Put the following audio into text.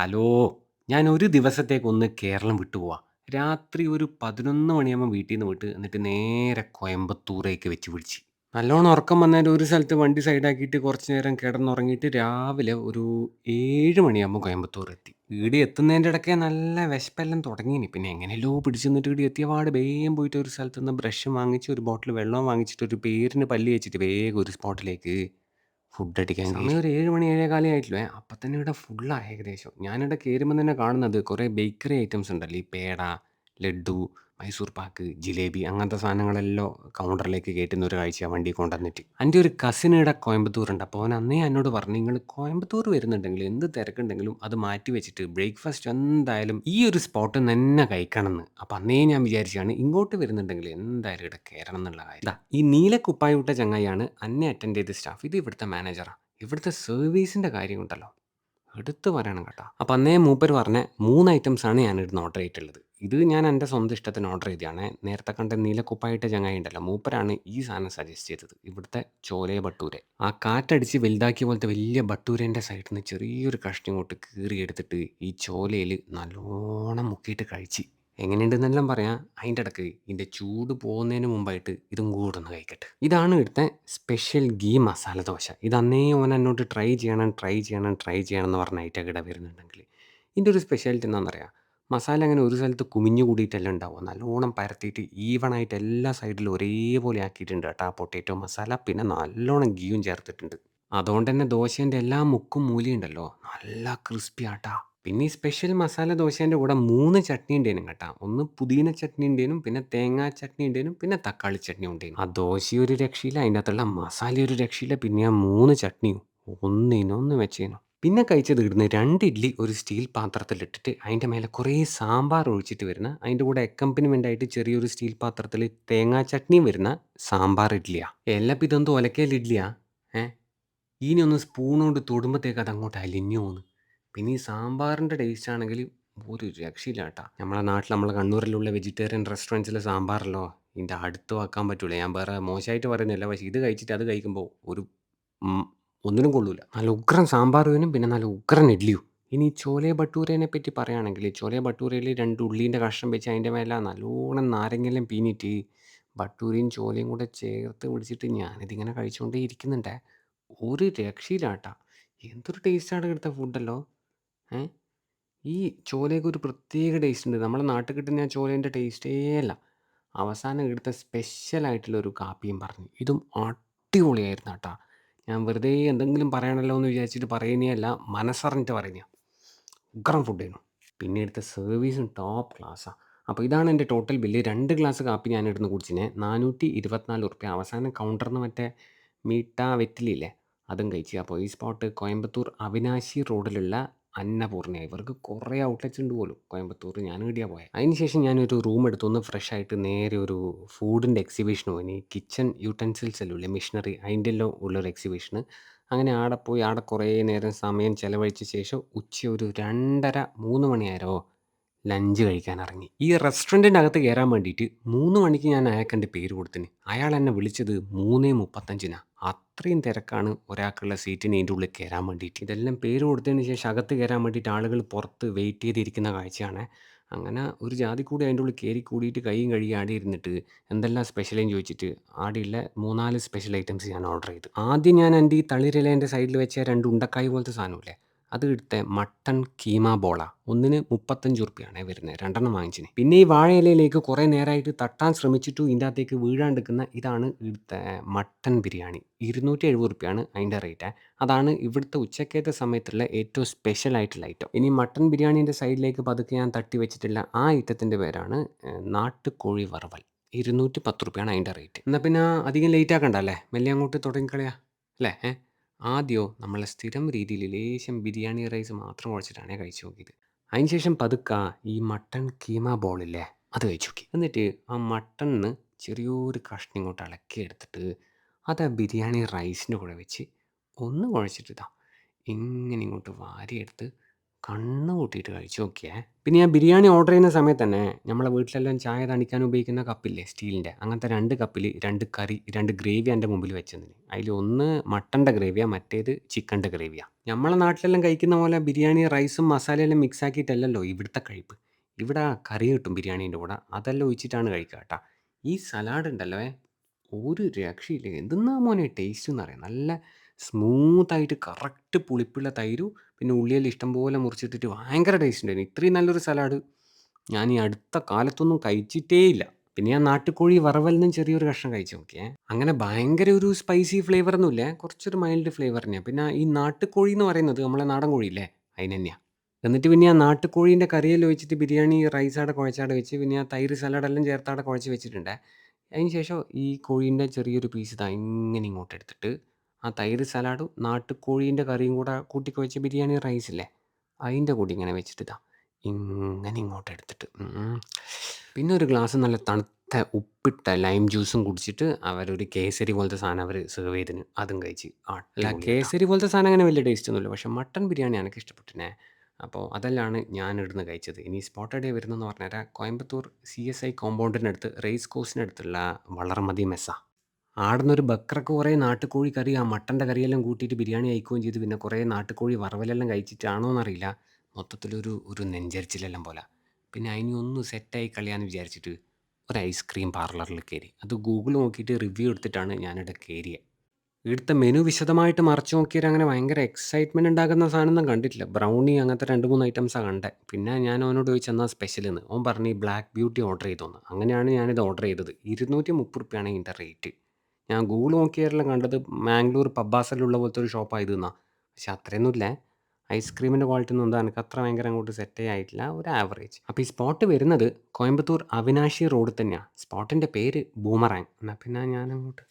Hello ഞാൻ ഒരു ദിവസത്തേക്കൊന്ന് കേരളം വിട്ടു പോവാം. രാത്രി ഒരു പതിനൊന്ന് മണിയാകുമ്പോൾ വീട്ടിൽ നിന്ന് വിട്ട് എന്നിട്ട് നേരെ കോയമ്പത്തൂരേക്ക് വെച്ച് പിടിച്ച്. നല്ലോണം ഉറക്കം വന്നേരം ഒരു സ്ഥലത്ത് വണ്ടി സൈഡാക്കിയിട്ട് കുറച്ച് നേരം കിടന്നുറങ്ങിയിട്ട് രാവിലെ ഒരു ഏഴ് മണിയാകുമ്പോൾ കോയമ്പത്തൂർ എത്തി ഈടെ എത്തുന്നതിന്റെ ഇടയ്ക്ക് നല്ല വിശപ്പെല്ലാം തുടങ്ങിയിനി പിന്നെ എങ്ങനെയല്ലോ പിടിച്ച് നിന്നിട്ട് എത്തിയ പാട്. വേഗം പോയിട്ട് ഒരു സ്ഥലത്ത് നിന്ന് ബ്രഷ് വാങ്ങിച്ച് ഒരു ബോട്ടിൽ വെള്ളം വാങ്ങിച്ചിട്ട് ഒരു പേരിന് പല്ല് വെച്ചിട്ട് വേഗം ഒരു സ്പോട്ടിലേക്ക് ഫുഡ് അടിക്കാൻ സമയം ഒരു ഏഴ് മണി ഏഴേകാലേ ആയിട്ടില്ലേ, അപ്പം തന്നെ ഇവിടെ ഫുള്ളാണ് ഏകദേശം. ഞാനിവിടെ കയറുമ്പോൾ തന്നെ കാണുന്നത് കുറേ ബേക്കറി ഐറ്റംസ് ഉണ്ടല്ലോ. ഈ പേട ലഡു മൈസൂർ പാക്ക് ജിലേബി അങ്ങനത്തെ സാധനങ്ങളെല്ലാം കൗണ്ടറിലേക്ക് കയറ്റുന്ന ഒരു കാഴ്ച വണ്ടി കൊണ്ടുവന്നിട്ട്. എന്റെ ഒരു കസിനിടെ ഇവിടെ കോയമ്പത്തൂരുണ്ട്. അപ്പോൾ അവൻ അന്നേ എന്നോട് പറഞ്ഞു നിങ്ങൾ കോയമ്പത്തൂർ വരുന്നുണ്ടെങ്കിൽ എന്ത് തിരക്കുണ്ടെങ്കിലും അത് മാറ്റി വെച്ചിട്ട് ബ്രേക്ക്ഫാസ്റ്റ് എന്തായാലും ഈ ഒരു സ്പോട്ട് തന്നെ കഴിക്കണം എന്ന് അപ്പം അന്നേ ഞാൻ വിചാരിച്ചാണ് ഇങ്ങോട്ട് വരുന്നുണ്ടെങ്കിൽ എന്തായാലും ഇവിടെ കയറണം എന്നുള്ള കാര്യം. ദാ, ഈ നീല കുപ്പായിട്ട ചങ്ങായിയാണ് അന്നെ അറ്റൻഡ് ചെയ്ത സ്റ്റാഫ് ഇത് ഇവിടുത്തെ മാനേജറാണ് ഇവിടുത്തെ സർവീസിന്റെ കാര്യം ഉണ്ടല്ലോ. എടുത്ത് പറയണം കേട്ടോ. അപ്പം അന്നേ മൂപ്പർ പറഞ്ഞ മൂന്ന് ഐറ്റംസാണ് ഞാൻ ഇരുന്ന് ഓർഡർ ചെയ്തിട്ടുള്ളത്. ഇത് ഞാൻ എന്റെ സ്വന്തം ഇഷ്ടത്തിന് ഓർഡർ ചെയ്തതാണ്. നേരത്തെ കണ്ട നീലക്കുപ്പായിട്ട് ചങ്ങായി ഉണ്ടല്ലോ മൂപ്പരാണ് ഈ സാധനം സജസ്റ്റ് ചെയ്തത്. ഇവിടുത്തെ ചോലയ ബട്ടൂരെ. ആ കാറ്റടിച്ച് വലുതാക്കിയ പോലത്തെ വലിയ ബട്ടൂരേന്റെ സൈഡിൽ നിന്ന് ചെറിയൊരു കഷ്ണം ഇങ്ങോട്ട് കീറി എടുത്തിട്ട് ഈ ചോലയിൽ നല്ലോണം മുക്കിയിട്ട് കഴിച്ച് എങ്ങനെയുണ്ടെന്നെല്ലാം പറയാം. അതിന്റെ ഇടയ്ക്ക് ഇതിന്റെ ചൂട് പോകുന്നതിന് മുമ്പായിട്ട് ഇതും കൂടെ ഒന്ന് കഴിക്കട്ടെ. ഇതാണ് ഇവിടുത്തെ സ്പെഷ്യൽ ഗീ മസാല ദോശ. ഇത് അന്നേ ഓൻ എന്നോട് ട്രൈ ചെയ്യണം ട്രൈ ചെയ്യണം ട്രൈ ചെയ്യണം എന്ന് പറഞ്ഞ ഐറ്റം ഇവിടെ വരുന്നുണ്ടെങ്കിൽ ഇതിന്റെ ഒരു സ്പെഷ്യാലിറ്റി എന്താണെന്നറിയാം മസാല അങ്ങനെ ഒരു സ്ഥലത്ത് കുമിഞ്ഞു കൂടിയിട്ടല്ല ഉണ്ടാവുക നല്ലോണം പരത്തിയിട്ട് ഈവണായിട്ട് എല്ലാ സൈഡിലും ഒരേപോലെ ആക്കിയിട്ടുണ്ട് കേട്ടോ ആ പൊട്ടേറ്റോ മസാല പിന്നെ നല്ലോണം ഗീയും ചേർത്തിട്ടുണ്ട്. അതുകൊണ്ട് തന്നെ ദോശേന്റെ എല്ലാ മുക്കും മൂലയും ഉണ്ടല്ലോ. നല്ല ക്രിസ്പി ആട്ടാ. പിന്നെ ഈ സ്പെഷ്യൽ മസാല ദോശേന്റെ കൂടെ മൂന്ന് ചട്നി ഉണ്ടേനും കേട്ടാ. ഒന്ന് പുതിയ ചട്നി ഉണ്ടേനും പിന്നെ തേങ്ങാ ചട്നി ഉണ്ടേനും പിന്നെ തക്കാളി ചട്നി ഉണ്ടേനും. ആ ദോശ ഒരു രക്ഷയില്ല അതിന്റെ അകത്തുള്ള മസാല ഒരു രക്ഷയില്ല പിന്നെ ആ മൂന്ന് ചട്നിയും ഒന്നിനൊന്ന് വെച്ചേനു. പിന്നെ കഴിച്ചത് ഇടുന്ന രണ്ട് ഇഡ്ഡലി ഒരു സ്റ്റീൽ പാത്രത്തിലിട്ടിട്ട് അതിന്റെ മേലെ കുറേ സാമ്പാർ ഒഴിച്ചിട്ട് വരുന്ന അതിന്റെ കൂടെ അക്കമ്പനിമെന്റ് ആയിട്ട് ചെറിയൊരു സ്റ്റീൽ പാത്രത്തിൽ തേങ്ങാ ചട്നിയും വരുന്ന സാമ്പാർ ഇഡ്ഡലിയാ എല്ലാം ഇതെന്തോ ഒലക്കയിൽ ഇഡ്ഡലിയാ ഏ? ഇനി ഒന്ന് സ്പൂൺ കൊണ്ട് തൊടുമ്പോഴത്തേക്ക് അത് അങ്ങോട്ട് അലിഞ്ഞു പോകുന്നു പിന്നെ ഈ സാമ്പാറിന്റെ ടേസ്റ്റ് ആണെങ്കിൽ ഒരു രക്ഷയില്ല കേട്ടാ നമ്മളെ നാട്ടിൽ നമ്മളെ കണ്ണൂരിലുള്ള വെജിറ്റേറിയൻ റെസ്റ്റോറന്റ്സിലെ സാമ്പാറല്ലോ ഇതിന്റെ അടുത്ത് വെക്കാൻ പറ്റൂല. ഞാൻ വേറെ മോശമായിട്ട് പറയുന്നില്ല പക്ഷേ ഇത് കഴിച്ചിട്ട് അത് കഴിക്കുമ്പോൾ ഒരു ഒന്നിനും കൊള്ളൂല. നല്ല ഉഗ്രൻ സാമ്പാർ വേനും പിന്നെ നല്ല ഉഗ്രൻ ഇഡ്ഡലിയും ഇനി ചോലെ ഭട്ടൂരേനെ പറ്റി പറയുകയാണെങ്കിൽ ചോലെ ഭട്ടൂരയിൽ രണ്ട് ഉള്ളീന്റെ കഷ്ണം വെച്ച് അതിന്റെ മേലെ നല്ലോണം നാരങ്ങയെല്ലാം പീനിറ്റ് ഭട്ടൂരയും ചോലയും കൂടെ ചേർത്ത് പിടിച്ചിട്ട് ഞാനിതിങ്ങനെ കഴിച്ചുകൊണ്ടേ ഇരിക്കുന്നുണ്ടേ ഒരു രക്ഷയില്ലാട്ടാ. എന്തൊരു ടേസ്റ്റാണ് ഇവിടുത്തെ ഫുഡല്ലോ ഏ? ഈ ചോലയ്ക്ക് ഒരു പ്രത്യേക ടേസ്റ്റ് ഉണ്ട്. നമ്മുടെ നാട്ടിൽ കിട്ടുന്ന ആ ചോലേന്റെ ടേസ്റ്റേ അല്ല. അവസാനം ഇവിടുത്തെ സ്പെഷ്യൽ ആയിട്ടുള്ള ഒരു കാപ്പിയും പറഞ്ഞു. ഇതും അടിപൊളിയായിരുന്നു കേട്ടോ. ഞാൻ വെറുതെ എന്തെങ്കിലും പറയണല്ലോ എന്ന് വിചാരിച്ചിട്ട് പറയുന്നതല്ല മനസ്സറിഞ്ഞിട്ട് ഉഗ്രം ഫുഡായിരുന്നു പിന്നെ എടുത്ത സർവീസും ടോപ്പ് ക്ലാസ്സാണ് അപ്പോൾ ഇതാണ് എന്റെ ടോട്ടൽ ബില്ല് രണ്ട് ഗ്ലാസ് കാപ്പി ഞാൻ ഇവിടുന്ന് കുടിച്ചിനെ. നാനൂറ്റി ഇരുപത്തിനാല് ഉറുപ്പ്യ. അവസാനം കൗണ്ടറിന്ന് മറ്റേ മീട്ടാ വെറ്റിലില്ലേ അതും കഴിച്ചു. അപ്പോൾ ഈ സ്പോട്ട് കോയമ്പത്തൂർ അവിനാശി റോഡിലുള്ള അന്നപൂർണ ഇവർക്ക് കുറേ ഔട്ട്ലെറ്റ്സ് ഉണ്ട് പോലും. കോയമ്പത്തൂർ ഞാൻ ഇടിയ പോയത് അതിനുശേഷം ഞാനൊരു റൂം എടുത്തു. ഒന്ന് ഫ്രഷ് ആയിട്ട് നേരെ ഒരു ഫുഡിന്റെ എക്സിബിഷൻ പോയി. കിച്ചൺ യൂട്ടൻസിൽസ് ഇല്ലേ മിഷനറി അതിന്റെ എല്ലാം ഉള്ളൊരു എക്സിബിഷന് അങ്ങനെ ആടെ പോയി ആടെ കുറേ നേരം സമയം ചെലവഴിച്ച ശേഷം ഉച്ച ഒരു രണ്ടര മൂന്ന് മണിയാരോ ലഞ്ച് കഴിക്കാൻ ഇറങ്ങി ഈ റെസ്റ്റോറന്റിന്റെ അകത്ത് കയറാൻ വേണ്ടിയിട്ട് മൂന്ന് മണിക്ക് ഞാൻ അയാൾക്കെന്റെ പേര് കൊടുത്തിന്. അയാൾ എന്നെ വിളിച്ചത് മൂന്നേ മുപ്പത്തഞ്ചിനാണ് അത്രയും തിരക്കാണ് ഒരാൾക്കുള്ള സീറ്റിന് ഇതിന്റെ ഉള്ളിൽ കയറാൻ വേണ്ടിയിട്ട്. ഇതെല്ലാം പേര് കൊടുത്തതിന് ശേഷം അകത്ത് കയറാൻ വേണ്ടിയിട്ട് ആളുകൾ പുറത്ത് വെയിറ്റ് ചെയ്തിരിക്കുന്ന കാഴ്ചയാണ്. അങ്ങനെ ഒരു ജാതി കൂടി അതിന്റെ ഉള്ളിൽ കയറി കൂടിയിട്ട് കൈയും കഴുകി ആടെ ഇരുന്നിട്ട് എന്തെല്ലാം സ്പെഷ്യലും ചോദിച്ചിട്ട് ആടെയുള്ള മൂന്നാൽ സ്പെഷ്യൽ ഐറ്റംസ് ഞാൻ ഓർഡർ ചെയ്തു. ആദ്യം ഞാൻ എന്റെ ഈ തളിരിലേന്റെ സൈഡിൽ വെച്ച രണ്ട് ഉണ്ടക്കായ് പോലത്തെ സാധനമില്ലേ അത് എടുത്ത മട്ടൺ കീമ ബോള. ഒന്നിന് മുപ്പത്തഞ്ച് ഉറുപ്പിയാണ് വരുന്നത് രണ്ടെണ്ണം വാങ്ങിച്ചിന്. പിന്നെ ഈ വാഴയിലയിലേക്ക് കുറേ നേരമായിട്ട് തട്ടാൻ ശ്രമിച്ചിട്ടും ഇതിന്റെ അകത്തേക്ക് വീഴാണ്ടിരിക്കുന്ന ഇതാണ് ഇവിടുത്തെ മട്ടൺ ബിരിയാണി. ഇരുന്നൂറ്റി എഴുപത് ഉറുപ്പിയാണ് അതിന്റെ റേറ്റ്. അതാണ് ഇവിടുത്തെ ഉച്ചക്കത്തെ സമയത്തുള്ള ഏറ്റവും സ്പെഷ്യൽ ആയിട്ടുള്ള ഐറ്റം ഇനി മട്ടൺ ബിരിയാണീന്റെ സൈഡിലേക്ക് പതുക്കെ ഞാൻ തട്ടി വെച്ചിട്ടുള്ള ആ ഐറ്റത്തിന്റെ പേരാണ് നാട്ടുകോഴി വറവൽ. ഇരുന്നൂറ്റി പത്ത് റുപ്യാണ് അതിന്റെ റേറ്റ്. എന്നാൽ പിന്നെ അധികം ലേറ്റ് ആക്കണ്ട അല്ലേ? മെല്ലെ അങ്ങോട്ട് തുടങ്ങിക്കളയാ. അല്ലേ ഏ? ആദ്യമോ നമ്മളെ സ്ഥിരം രീതിയിൽ ലേശം ബിരിയാണി റൈസ് മാത്രം കുഴച്ചിട്ടാണ് കഴിച്ചു നോക്കിയത്. അതിന് ശേഷം പതുക്കെ ഈ മട്ടൺ കീമ ബോളില്ലേ അത് കഴിച്ചു നോക്കി. എന്നിട്ട് ആ മട്ടണിന് ചെറിയൊരു കഷ്ണം ഇങ്ങോട്ട് ഇളക്കി എടുത്തിട്ട് അത് ആ ബിരിയാണി റൈസിന്റെ കൂടെ വെച്ച് ഒന്ന് കുഴച്ചിട്ടിതാ. ഇങ്ങനെ ഇങ്ങോട്ട് വാരിയെടുത്ത് കണ്ണ് പൂട്ടിയിട്ട് കഴിച്ചു നോക്കിയേ. പിന്നെ ഞാൻ ബിരിയാണി ഓർഡർ ചെയ്യുന്ന സമയത്ത് തന്നെ നമ്മളെ വീട്ടിലെല്ലാം ചായ തണിക്കാൻ ഉപയോഗിക്കുന്ന കപ്പില്ലേ സ്റ്റീലിന്റെ അങ്ങനത്തെ രണ്ട് കപ്പിൽ രണ്ട് കറി രണ്ട് ഗ്രേവി എന്റെ മുമ്പിൽ വെച്ചതിന്. അതിൽ ഒന്ന് മട്ടന്റെ ഗ്രേവിയാണ് മറ്റേത് ചിക്കന്റെ ഗ്രേവിയാണ് നമ്മളെ നാട്ടിലെല്ലാം കഴിക്കുന്ന പോലെ ബിരിയാണി റൈസും മസാലയെല്ലാം മിക്സ് ആക്കിയിട്ടല്ലല്ലോ ഇവിടുത്തെ കഴിപ്പ്. ഇവിടെ കറി കിട്ടും ബിരിയാണീന്റെ കൂടെ. അതെല്ലാം ഒഴിച്ചിട്ടാണ് കഴിക്കുക കേട്ടോ. ഈ സലാഡ് ഉണ്ടല്ലോ ഒരു രക്ഷയില്ല. എന്തെന്നാ മോനെ ടേസ്റ്റ് എന്ന് പറയാം നല്ല സ്മൂത്തായിട്ട് കറക്റ്റ് പുളിപ്പുള്ള തൈരും പിന്നെ ഉള്ളിയിൽ ഇഷ്ടം പോലെ മുറിച്ചിട്ടിട്ട് ഭയങ്കര ടേസ്റ്റ് ഉണ്ടായിരുന്നു. ഇത്രയും നല്ലൊരു സലാഡ് ഞാൻ ഈ അടുത്ത കാലത്തൊന്നും കഴിച്ചിട്ടേ ഇല്ല. പിന്നെ ഞാൻ നാട്ടുകോഴി വറവലിനും ചെറിയൊരു കഷ്ണം കഴിച്ചു നോക്കിയേ. അങ്ങനെ ഭയങ്കര ഒരു സ്പൈസി ഫ്ലേവർ ഒന്നുമില്ല. കുറച്ചൊരു മൈൽഡ് ഫ്ലേവർ തന്നെയാണ് പിന്നെ ഈ നാട്ടുകോഴി എന്ന് പറയുന്നത് നമ്മളെ നാടൻ കോഴിയില്ലേ അതിന് തന്നെയാണ് എന്നിട്ട് പിന്നെ ആ നാട്ടുകോഴീന്റെ കറിയെല്ലാം ഒഴിച്ചിട്ട് ബിരിയാണി റൈസ് അവിടെ കുഴച്ചവിടെ വെച്ച് പിന്നെ ആ തൈര് സലാഡെല്ലാം ചേർത്താടെ കുഴച്ച് വെച്ചിട്ടുണ്ട്. അതിന് ശേഷം ഈ കോഴീന്റെ ചെറിയൊരു പീസ് ഇതാ ഇങ്ങനെ ഇങ്ങോട്ട് എടുത്തിട്ട് ആ തൈര് സലാഡും നാട്ടുകോഴീന്റെ കറിയും കൂടെ കൂട്ടി കുഴച്ച ബിരിയാണി റൈസില്ലേ അതിന്റെ കൂടി ഇങ്ങനെ വെച്ചിട്ട് ഇതാ ഇങ്ങനെ ഇങ്ങോട്ട് എടുത്തിട്ട് ഉം. പിന്നെ ഒരു ഗ്ലാസ് നല്ല തണുത്ത ഉപ്പിട്ട ലൈം ജ്യൂസും കുടിച്ചിട്ട് അവരൊരു കേസരി പോലത്തെ സാധനം അവർ സെർവ് ചെയ്തിന്. അതും കഴിച്ച് അല്ല കേസരി പോലത്തെ സാധനം അങ്ങനെ വലിയ ടേസ്റ്റ് ഒന്നുമില്ല. പക്ഷെ മട്ടൺ ബിരിയാണി എനിക്ക് ഇഷ്ടപ്പെട്ടിനെ അപ്പോൾ അതെല്ലാണ് ഞാൻ ഇവിടുന്ന് കഴിച്ചത്. ഇനി സ്പോട്ടഡ് ഡേ വരുന്നതെന്ന് പറഞ്ഞാൽ കോയമ്പത്തൂർ സി എസ് ഐ കോമ്പൗണ്ടിനടുത്ത് റേസ് കോഴ്സിനടുത്തുള്ള വളർമതി മെസ്സ ആടുന്നൊരു ബക്രക്ക് കുറേ നാട്ടുകോഴി കറി ആ മട്ടന്റെ കറിയെല്ലാം കൂട്ടിയിട്ട് ബിരിയാണി അയക്കുകയും ചെയ്തു. പിന്നെ കുറേ നാട്ടുകോഴി വറവലെല്ലാം കഴിച്ചിട്ടാണോ എന്നറിയില്ല മൊത്തത്തിലൊരു ഒരു നെഞ്ചരിച്ചിലെല്ലാം പോലെ. പിന്നെ അതിന് ഒന്ന് സെറ്റായി കളിയാന്ന് വിചാരിച്ചിട്ട് ഒരു ഐസ്ക്രീം പാർലറിൽ കയറി. അത് ഗൂഗിൾ നോക്കിയിട്ട് റിവ്യൂ എടുത്തിട്ടാണ് ഞാനിവിടെ കയറിയത് ഇവിടുത്തെ മെനു വിശദമായിട്ട് മറിച്ച് നോക്കിയാൽ അങ്ങനെ ഭയങ്കര എക്സൈറ്റ്മെന്റ് ഉണ്ടാക്കുന്ന സാധനമൊന്നും കണ്ടിട്ടില്ല. ബ്രൗണി അങ്ങനത്തെ രണ്ട് മൂന്ന് ഐറ്റംസാണ് കണ്ടത് പിന്നെ ഞാൻ അവനോട് ചോദിച്ചു എന്ന് ഓൻ പറഞ്ഞ് ഈ ബ്ലാക്ക് ബ്യൂട്ടി ഓർഡർ ചെയ്തോന്ന്. അങ്ങനെയാണ് ഞാനിത് ഓർഡർ ചെയ്തത്. ഇരുന്നൂറ്റി മുപ്പത് റുപ്യാണ് ഇതിന്റെ റേറ്റ് ഞാൻ ഗൂഗിൾ നോക്കിയാലും കണ്ടത്. മാംഗ്ലൂർ പബ്ബാസലുള്ള പോലത്തെ ഒരു ഷോപ്പായത് എന്നാൽ പക്ഷെ അത്രയൊന്നും ഇല്ല ഐസ്ക്രീമിന്റെ ക്വാളിറ്റി ഒന്നും എന്താ? എനിക്ക് അത്ര ഭയങ്കര അങ്ങോട്ട് സെറ്റേ ആയിട്ടില്ല. ഒരു ആവറേജ് അപ്പോൾ ഈ സ്പോട്ട് വരുന്നത് കോയമ്പത്തൂർ അവിനാശി റോഡ് തന്നെയാണ് സ്പോട്ടിന്റെ പേര് ബൂമറാങ് എന്നാൽ പിന്നെ ഞാൻ അങ്ങോട്ട്